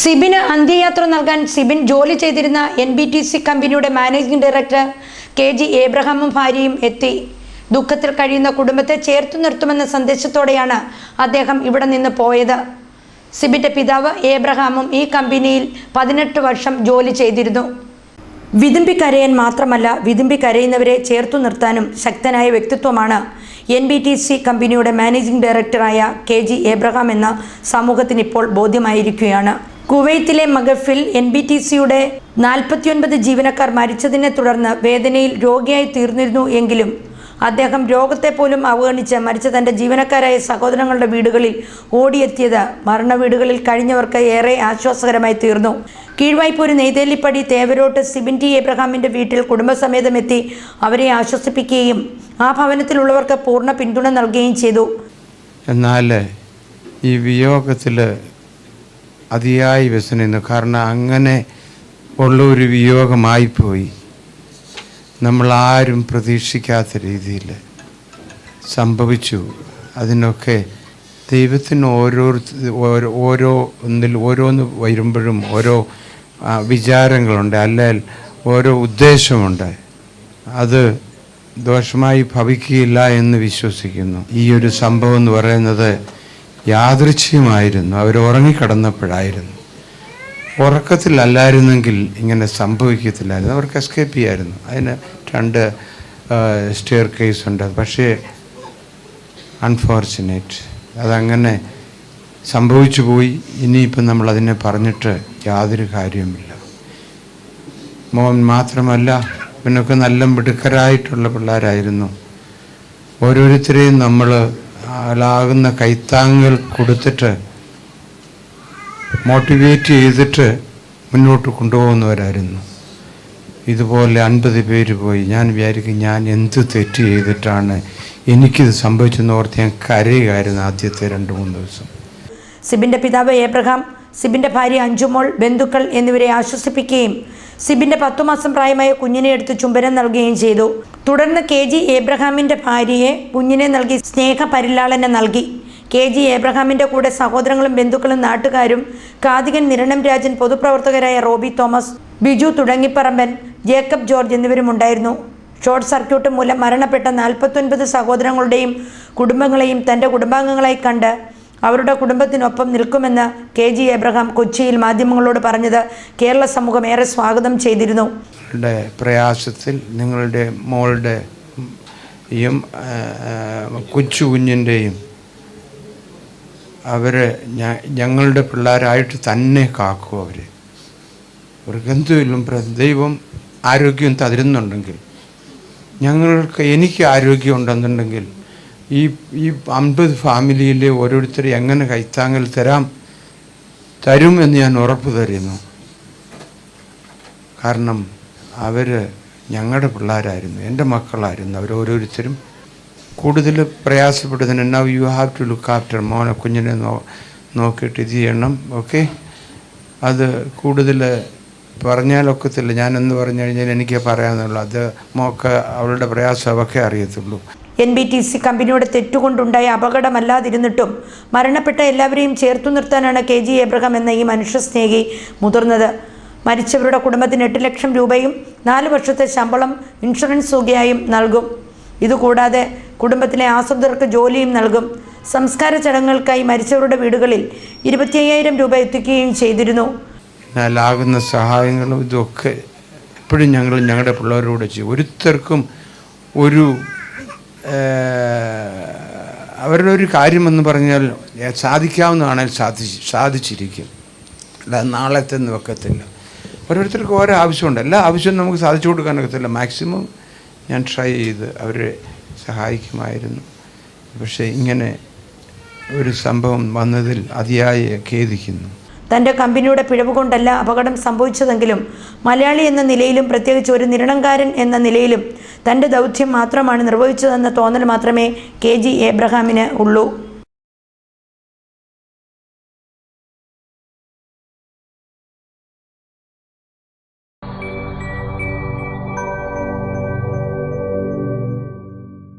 സിബിന് അന്ത്യയാത്ര നൽകാൻ സിബിൻ ജോലി ചെയ്തിരുന്ന എൻ ബി ടി സി കമ്പനിയുടെ മാനേജിംഗ് ഡയറക്ടർ കെ ജി ഏബ്രഹാമും ഭാര്യയും എത്തി. ദുഃഖത്തിൽ കഴിയുന്ന കുടുംബത്തെ ചേർത്തു നിർത്തുമെന്ന സന്ദേശത്തോടെയാണ് അദ്ദേഹം ഇവിടെ നിന്ന് പോയത്. സിബിന്റെ പിതാവ് ഏബ്രഹാമും ഈ കമ്പനിയിൽ പതിനെട്ട് വർഷം ജോലി ചെയ്തിരുന്നു. വിതുമ്പി കരയാൻ മാത്രമല്ല വിതുമ്പി കരയുന്നവരെ ചേർത്തു നിർത്താനും ശക്തനായ വ്യക്തിത്വമാണ് എൻ ബി ടി സി കമ്പനിയുടെ മാനേജിംഗ് ഡയറക്ടറായ കെ ജി ഏബ്രഹാം എന്ന സമൂഹത്തിന് ഇപ്പോൾ ബോധ്യമായിരിക്കുകയാണ്. കുവൈത്തിലെ മഗഫിൽ എൻ ബി ടി സിയുടെ നാൽപ്പത്തിയൊൻപത് ജീവനക്കാർ മരിച്ചതിനെ തുടർന്ന് വേദനയിൽ രോഗിയായി തീർന്നിരുന്നു എങ്കിലും അദ്ദേഹം രോഗത്തെ പോലും അവഗണിച്ച് മരിച്ച തന്റെ ജീവനക്കാരായ സഹോദരങ്ങളുടെ വീടുകളിൽ ഓടിയെത്തിയത് മരണ വീടുകളിൽ കഴിഞ്ഞവർക്ക് ഏറെ ആശ്വാസകരമായി തീർന്നു. കീഴ്വായ്പൂര് നെയ്തേലിപ്പടി തേവരോട്ട് സിബിൻ ടി എബ്രഹാമിന്റെ വീട്ടിൽ കുടുംബസമേതം എത്തി അവരെ ആശ്വസിപ്പിക്കുകയും ആ ഭവനത്തിലുള്ളവർക്ക് പൂർണ പിന്തുണ നൽകുകയും ചെയ്തു. എന്നാൽ ഈ വിയോഗത്തിൽ അതിയായി വ്യസനിന്നു. കാരണം അങ്ങനെ ഉള്ള ഒരു വിയോഗമായിപ്പോയി നമ്മളാരും പ്രതീക്ഷിക്കാത്ത രീതിയിൽ സംഭവിച്ചു. അതിനൊക്കെ ദൈവത്തിന് ഓരോ ഓരോ ഒന്നിൽ ഓരോന്ന് വരുമ്പോഴും ഓരോ വിചാരങ്ങളുണ്ട്. അല്ലെങ്കിൽ ഓരോ ഉദ്ദേശമുണ്ട്. അത് ദോഷമായി ഭവിക്കുകയില്ല എന്ന് വിശ്വസിക്കുന്നു. ഈ ഒരു സംഭവം എന്ന് പറയുന്നത് യാദൃച്ഛ്യമായിരുന്നു അവർ ഉറങ്ങിക്കിടന്നപ്പോഴായിരുന്നു. ഉറക്കത്തിലല്ലായിരുന്നെങ്കിൽ ഇങ്ങനെ സംഭവിക്കത്തില്ലായിരുന്നു. അവർക്ക് എസ്കേപ്പ് ചെയ്യായിരുന്നു. അതിന് രണ്ട് സ്റ്റെയർ കേസ് ഉണ്ട്. പക്ഷേ അൺഫോർച്ചുനേറ്റ് അതങ്ങനെ സംഭവിച്ചു പോയി. ഇനിയിപ്പം നമ്മൾ അതിനെ പറഞ്ഞിട്ട് യാതൊരു കാര്യവുമില്ല. മോൻ മാത്രമല്ല ഇവനൊക്കെ നല്ല മിടുക്കരായിട്ടുള്ള പിള്ളേരായിരുന്നു. ഓരോരുത്തരെയും നമ്മൾ ആലാകുന്ന കൈത്താങ്ങുകൾ കൊടുത്തിട്ട് മോട്ടിവേറ്റ് ചെയ്തിട്ട് മുന്നോട്ട് കൊണ്ടുപോകുന്നവരായിരുന്നു. ഇതുപോലെ അൻപത് പേര് പോയി. ഞാൻ വിചാരിക്കും ഞാൻ എന്ത് തെറ്റ് ചെയ്തിട്ടാണ് എനിക്കിത് സംഭവിച്ചെന്ന് ഓർത്ത് ഞാൻ കരയുകയായിരുന്നു ആദ്യത്തെ രണ്ട് മൂന്ന് ദിവസം. സിബിന്റെ പിതാവ് ഏബ്രഹാം സിബിന്റെ ഭാര്യ അഞ്ചുമോൾ ബന്ധുക്കൾ എന്നിവരെ ആശ്വസിപ്പിക്കുകയും സിബിന്റെ പത്തു മാസം പ്രായമായ കുഞ്ഞിനെ എടുത്ത് ചുംബനം നൽകുകയും ചെയ്തു. തുടർന്ന് കെ ജി ഏബ്രഹാമിന്റെ ഭാര്യയെ കുഞ്ഞിനെ നൽകി സ്നേഹ പരിലാളന നൽകി. കെ ജി ഏബ്രഹാമിന്റെ കൂടെ സഹോദരങ്ങളും ബന്ധുക്കളും നാട്ടുകാരും കാതികൻ നിരണം രാജൻ പൊതുപ്രവർത്തകരായ റോബി തോമസ് ബിജു തുടങ്ങിപ്പറമ്പൻ ജേക്കബ് ജോർജ് എന്നിവരും ഉണ്ടായിരുന്നു. ഷോർട്ട് സർക്യൂട്ട് മൂലം മരണപ്പെട്ട നാൽപ്പത്തൊൻപത് സഹോദരങ്ങളുടെയും കുടുംബങ്ങളെയും തന്റെ കുടുംബാംഗങ്ങളായി കണ്ട് അവരുടെ കുടുംബത്തിനൊപ്പം നിൽക്കുമെന്ന് കെ ജി എബ്രഹാം കൊച്ചിയിൽ മാധ്യമങ്ങളോട് പറഞ്ഞത് കേരള സമൂഹം ഏറെ സ്വാഗതം ചെയ്തിരുന്നു. പ്രയാസത്തിൽ നിങ്ങളുടെ മോളുടെ കൊച്ചു കുഞ്ഞിന്റെയും അവർ ഞങ്ങളുടെ പിള്ളേരായിട്ട് തന്നെ കാക്കും അവർ അവർക്ക് എന്തുമില്ലും ദൈവം ആരോഗ്യം തരുന്നുണ്ടെങ്കിൽ ഞങ്ങൾക്ക് എനിക്ക് ആരോഗ്യം ഉണ്ടെന്നുണ്ടെങ്കിൽ ഈ ഈ അമ്പത് ഫാമിലിയിലെ ഓരോരുത്തരെ എങ്ങനെ കൈത്താങ്ങൽ തരാം തരും എന്ന് ഞാൻ ഉറപ്പ് തരുന്നു. കാരണം അവർ ഞങ്ങളുടെ പിള്ളേരായിരുന്നു എന്റെ മക്കളായിരുന്നു അവർ ഓരോരുത്തരും കൂടുതൽ പ്രയാസപ്പെടുന്നതിന് now you have to look after മോനെ കുഞ്ഞിനെ നോ നോക്കിയിട്ട് ഇത് ചെയ്യണം ഓക്കെ? അത് കൂടുതൽ പറഞ്ഞാലൊക്കത്തില്ല ഞാനെന്ന് പറഞ്ഞു കഴിഞ്ഞാൽ എനിക്ക് പറയാമെന്നുള്ളൂ അത് മോക്ക് അവളുടെ പ്രയാസം അവക്കെ അറിയത്തുള്ളൂ. എൻ ബി ടി സി കമ്പനിയുടെ തെറ്റുകൊണ്ടുണ്ടായ അപകടമല്ലാതിരുന്നിട്ടും മരണപ്പെട്ട എല്ലാവരെയും ചേർത്തു നിർത്താനാണ് കെ ജി എബ്രഹാം എന്ന ഈ മനുഷ്യസ്നേഹി മുതിർന്നത്. മരിച്ചവരുടെ കുടുംബത്തിന് എട്ട് ലക്ഷം രൂപയും നാല് വർഷത്തെ ശമ്പളം ഇൻഷുറൻസ് തുകയായും നൽകും. ഇതുകൂടാതെ കുടുംബത്തിലെ ആശ്രിതർക്ക് ജോലിയും നൽകും. സംസ്കാര ചടങ്ങുകൾക്കായി മരിച്ചവരുടെ വീടുകളിൽ ഇരുപത്തി അയ്യായിരം രൂപ എത്തിക്കുകയും ചെയ്തിരുന്നു. ആകുന്ന സഹായങ്ങളും ഇതൊക്കെ എപ്പോഴും ഞങ്ങൾ ഞങ്ങളുടെ പിള്ളേരോട് ചെയ്യും. ഒരുത്തർക്കും ഒരു അവരുടെ ഒരു കാര്യമെന്ന് പറഞ്ഞാൽ സാധിക്കാവുന്നതാണെങ്കിൽ സാധിച്ച് സാധിച്ചിരിക്കും. അല്ലാതെ നാളത്തെ വെക്കത്തില്ല. ഓരോരുത്തർക്കും ഓരോ ആവശ്യമുണ്ട്. എല്ലാ ആവശ്യവും നമുക്ക് സാധിച്ചു കൊടുക്കാനൊക്കത്തില്ല മാക്സിമം ഞാൻ ട്രൈ ചെയ്ത് അവരെ സഹായിക്കുമായിരുന്നു. പക്ഷേ ഇങ്ങനെ ഒരു സംഭവം വന്നതിൽ അതിയായി ഖേദിക്കുന്നു. തന്റെ കമ്പനിയുടെ പിഴവ് കൊണ്ടല്ല അപകടം സംഭവിച്ചതെങ്കിലും മലയാളി എന്ന നിലയിലും പ്രത്യേകിച്ച് ഒരു നിരണംകാരൻ എന്ന നിലയിലും തന്റെ ദൗത്യം മാത്രമാണ് നിർവഹിച്ചതെന്ന തോന്നൽ മാത്രമേ കെ ജി ഉള്ളൂ.